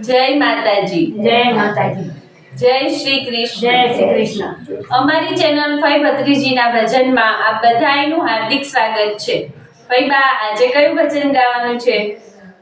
જય માતાજી. જય માતાજી. જય શ્રી કૃષ્ણ. જય શ્રી કૃષ્ણ. અમારી ચેનલ ફઈ ભત્રીજીના ભજનમાં આપ બધાયનું હાર્દિક સ્વાગત છે. ફઈ બા આજે કયું ભજન ગાવાનું છે?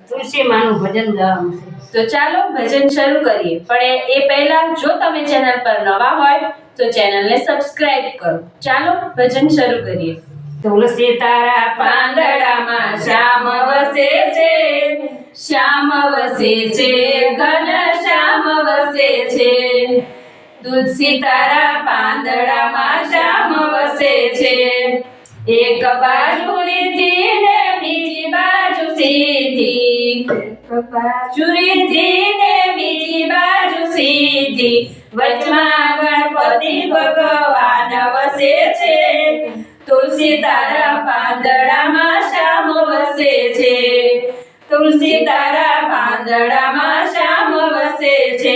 તુલસી માનું ભજન ગાવાનું છે. તો ચાલો ભજન શરૂ કરીએ. પણ એ- એ પહેલા જો તમે ચેનલ પર નવા હોય તો ચેનલને સબસ્ક્રાઇબ કરો. ચાલો ભજન શરૂ કરીએ. તુલસી તારા પાંદડામાં શ્યામ વસે છે. શ્યામ વસે છે, ઘન શ્યામ વસે છે. તુલસી તારા પાંદડામાં શ્યામ વસે છે. એક બાજુ રીધી ને બીજી બાજુ સીધી એક બાજુ રીધી ને બીજી બાજુ સીધી વચમાં ગણપતિ ભગવાન વસે છે. તુલસી તારા પાંદડામાં શ્યામ વસે છે. તુલસી તારા પાંદડામાં શ્યામ વસે છે.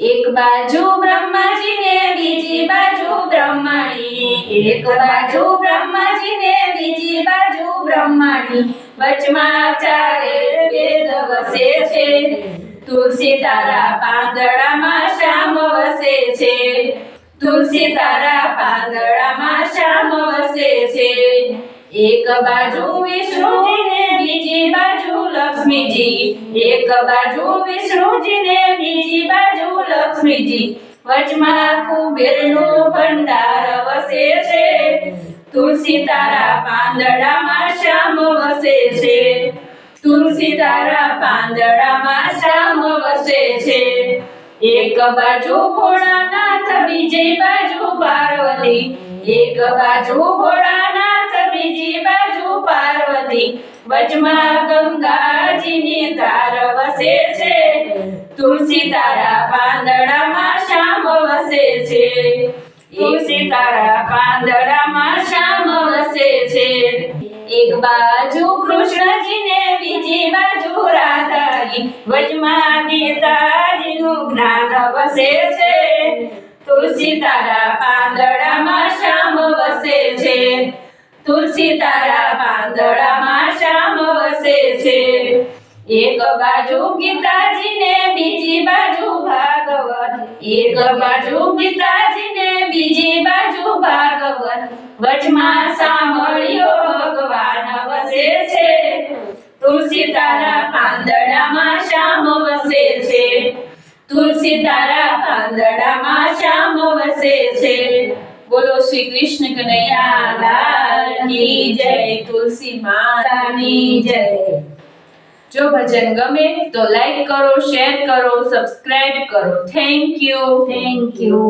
એક બાજુ બ્રહ્માજી ને બીજી બાજુ બ્રહ્માણી. એક બાજુ બ્રહ્માજી ને બીજી બાજુ બ્રહ્માણી. વચમાં ચારે વેદ વસે છે. તુલસી તારા પાંદડામાં શ્યામ વસે છે. તુલસી તારા પાંદડામાં શ્યામ વસે છે. એક બાજુ વિષ્ણુજી ને લક્ષ્મીજી, એક બાજુ વિષ્ણુજી ને બીજી બાજુ લક્ષ્મીજી. વચમાં કુબેરનો ભંડાર વસે છે. તુલસી તારા પાંદડામાં શ્યામ વસે છે. તુલસી તારા પાંદડામાં શ્યામ વસે છે. એક બાજુ ભોળાનાથ, બીજી બાજુ પાર્વતી. એક બાજુ ભોળાનાથ બીજી બાજુ પાર્વતી, વચમાં ગંગાજીની ધાર વસે છે. તુલસી તારા પાંદડામાં શ્યામ વસે છે. તુલસી તારા પાંદડામાં શ્યામ વસે છે. એક બાજુ કૃષ્ણજી ને બીજી બાજુ રાધાજી, વચમાં ગીતાજીનું જ્ઞાન વસે છે. તુલસી તારા પાંદડામાં શ્યામ તુલસી તારા પાંદડામાં શ્યામ વસે છે. એક બાજુ ગીતાજી ને બીજી બાજુ ભાગવત. એક બાજુ ગીતાજી ને બીજી બાજુ ભાગવત. વચમાં સાંભળ્યો ભગવાન વસે છે. તુલસી તારા પાંદડામાં શ્યામ વસે છે. તુલસી તારા પાંદડામાં શ્યામ વસે છે. બોલો શ્રી કૃષ્ણ કનૈયા લાલની જય, તુલસી માતાની જય. જો ભજન ગમે તો લાઈક કરો, શેર કરો, સબસ્ક્રાઇબ કરો. Thank you thank you